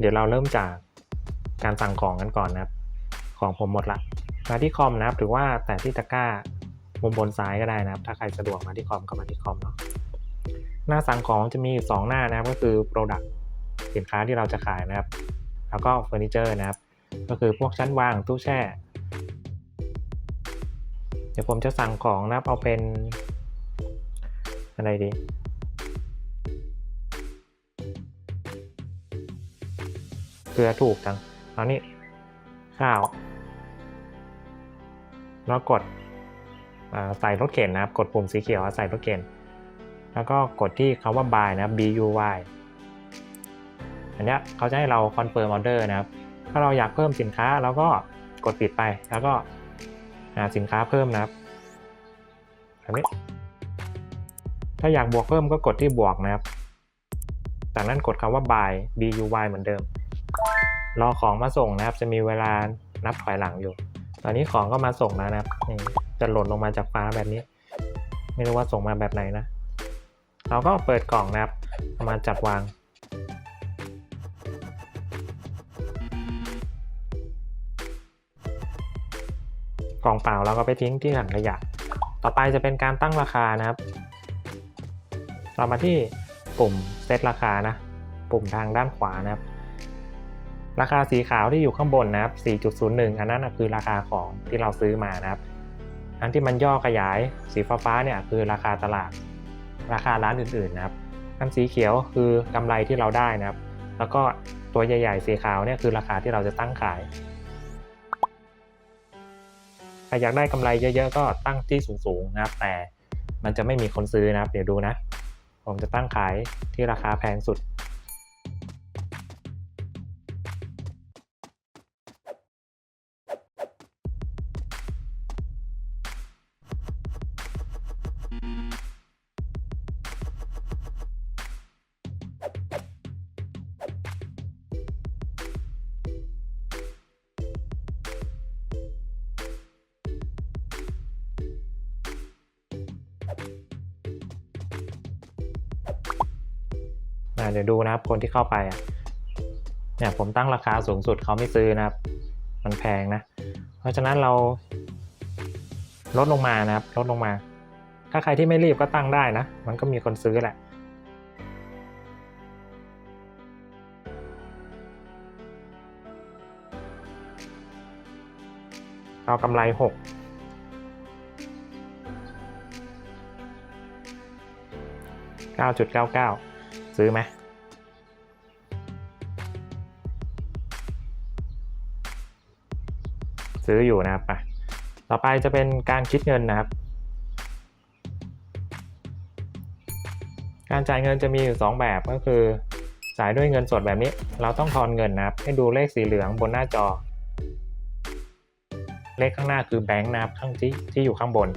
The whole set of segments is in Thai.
เดี๋ยวเราเริ่มจากการสั่งของกันก่อนนะครับ ของผมหมดละ มาที่คอมนะครับ หรือว่าแต่ที่ตะกร้ามุมบนซ้ายก็ได้นะครับ ถ้าใครสะดวกมาที่คอมก็มาที่คอมเนาะ หน้าสั่งของจะมีอยู่สองหน้านะครับ ก็คือ Product สินค้าที่เราจะขายนะครับ แล้วก็เฟอร์นิเจอร์นะครับ ก็คือพวกชั้นวางตู้แช่ เดี๋ยวผมจะสั่งของนะครับ เอาเป็นอะไรดี ลือถูกจังเอานี่ข้าว แล้วกดใส่รถเข็นนะครับ กดปุ่มสีเขียวใส่รถเข็น แล้วก็กดที่คาว่า buy นะ B U Y อันนี้เขาจะให้เรา confirm order นะครับ ถ้าเราอยากเพิ่มสินค้าเราก็กดปิดไป แล้วก็หาสินค้าเพิ่มนะครับแบบนี้ ถ้าอยากบวกเพิ่มก็กดที่บวกนะครับ จากนั้นกดคำว่า buy B U Y เหมือนเดิม รอของมาส่งนะครับ จะมีเวลานับถอยหลังอยู่ ตอนนี้ของก็มาส่งแล้วนะครับจะหล่นลงมาจากฟ้าแบบนี้ ไม่รู้ว่าส่งมาแบบไหนนะ เราก็เปิดกล่องนะครับเอามาจัดวาง กล่องเปล่าเราก็ไปทิ้งที่ถังขยะ ต่อไปจะเป็นการตั้งราคานะครับ เรามาที่ปุ่มเซตราคานะ ปุ่มทางด้านขวานะครับ ราคาสีขาวที่อยู่ข้างบนนะครับ 4.01 อันนั้นคือราคาของที่เราซื้อมานะครับ อันที่มันย่อขยายสีฟ้าๆเนี่ยคือราคาตลาด ราคาร้านอื่นๆนะครับ อันสีเขียวคือกำไรที่เราได้นะครับ แล้วก็ตัวใหญ่ๆ สีขาวเนี่ยคือราคาที่เราจะตั้งขายใครอยากได้กำไรเยอะๆ ก็ตั้งที่สูงๆนะครับ แต่มันจะไม่มีคนซื้อนะครับ เดี๋ยวดูนะ ผมจะตั้งขายที่ราคาแพงสุด เดี๋ยวดูนะครับคนที่เข้าไปอะเนี่ยผมตั้งราคาสูงสุดเขาไม่ซื้อนะครับ มันแพงนะ เพราะฉะนั้นเราลดลงมานะครับ ลดลงมา ถ้าใครที่ไม่รีบก็ตั้งได้นะ มันก็มีคนซื้อแหละเอากำไรห กเก้าจุดเก้าเก้าซื้อไหมซื้ออยู่นะครับไปต่อไปจะเป็นการคิดเงินนะครับ การจ่ายเงินจะมีอยู่ 2 แบบก็คือจ่ายด้วยเงินสดแบบนี้ เราต้องทอนเงินนะครับ ให้ดูเลขสีเหลืองบนหน้าจอ เลขข้างหน้าคือแบงค์นะครับข้างที่ที่อยู่ข้างบน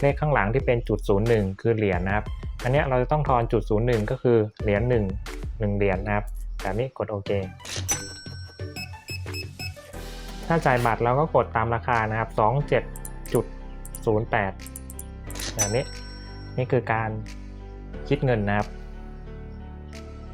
เลขข้างหลังที่เป็นจุดศูนย์หนึ่งคือเหรียญนะครับ อันนี้เราจะต้องทอนจุดศูนย์หนึ่งก็คือเหรียญหนึ่งหนึ่งเหรียญนะครับแบบนี้กดโอเค ถ้าจ่ายบัตรเราก็กดตามราคานะครับสองเจ็ดจุดศูนย์แปดแบบนี้นี่คือการคิดเงินนะครับ